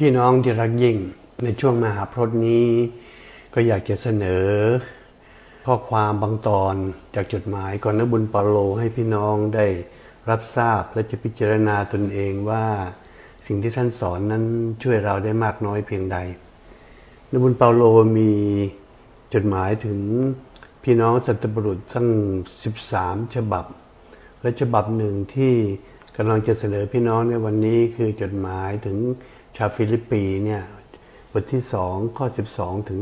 พี่น้องที่รักยิ่งในช่วงมหาพรตนี้ ก็อยากจะเสนอ ข้อความบางตอนจากจดหมายก่อนนบุญเปาโลให้พี่น้องได้รับทราบและจะพิจารณาตนเองว่าสิ่งที่ท่านสอนนั้นช่วยเราได้มากน้อยเพียงใดนบุญเปาโลมีจดหมายถึงพี่น้องสัตบุรุษทั้ง 13 ฉบับ และฉบับหนึ่งที่กำลังจะเสนอพี่น้องในวันนี้คือจดหมายถึง ชาวฟิลิปปีเนี่ยบทที่สองข้อ 12 ถึง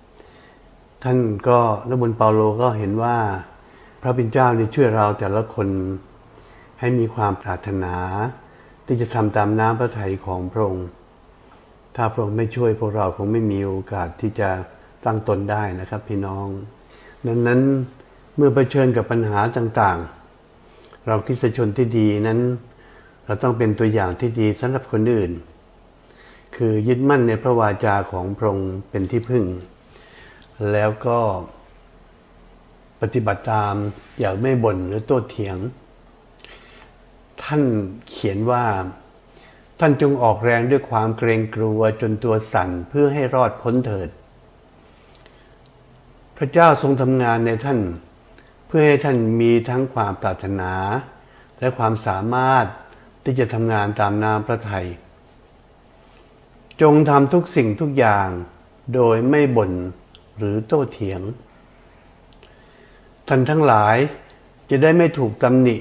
15 ท่านก็นบุญเปาโลก็เห็นว่าพระบิดเจ้าเนี่ยช่วยเราแต่ละคนให้มีความปรารถนา ที่จะทำตามน้ำพระทัยของพระองค์ ถ้าพระองค์ไม่ช่วยพวกเราคงไม่มีโอกาสที่จะตั้งตนได้นะครับพี่น้อง ดังนั้นเมื่อเผชิญกับปัญหาต่างๆ เราคริสตชนที่ดีนั้น เราต้องเป็นตัวอย่างที่ดีสำหรับคนอื่น คือยึดมั่นในพระวาจาของพระองค์เป็นที่พึ่ง แล้วก็ปฏิบัติตามอย่างไม่บ่นหรือโต้เถียง ท่านเขียนว่า ท่านจงออกแรงด้วยความเกรงกลัวจนตัวสั่นเพื่อให้รอดพ้นเถิด พระเจ้าทรงทำงานในท่าน เพื่อให้ท่านมีทั้งความปรารถนา และความสามารถ ที่จะทำงานตามน้ำพระทัยจงทำทุกสิ่งทุกอย่างโดยไม่บ่นหรือโต้เถียง ท่านทั้งหลายจะได้ไม่ถูกตำหนิ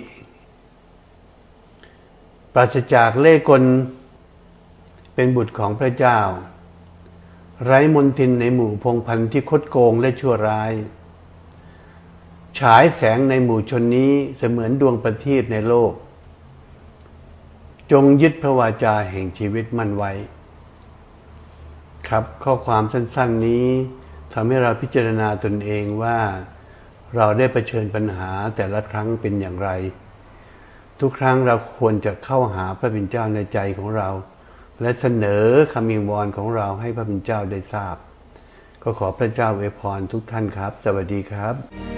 ปราศจากเล่กล เป็นบุตรของพระเจ้า ไร้มนทินในหมู่พงพันธ์ที่คดโกงและชั่วร้าย ฉายแสงในหมู่ชนนี้เสมือนดวงประทีปในโลก จงยึดพระวาจาแห่งชีวิตมั่นไว้ ครับข้อความสั้น ๆนี้ทำให้เราพิจารณาตนเองว่า เราได้เผชิญปัญหาแต่ละครั้งเป็นอย่างไร ทุกครั้งเราควรจะเข้าหาพระบิดเจ้าในใจของเรา และเสนอคำมิงวอนของเราให้พระบิดเจ้าได้ทราบ ก็ขอพระเจ้าอวยพรทุกท่านครับ สวัสดีครับ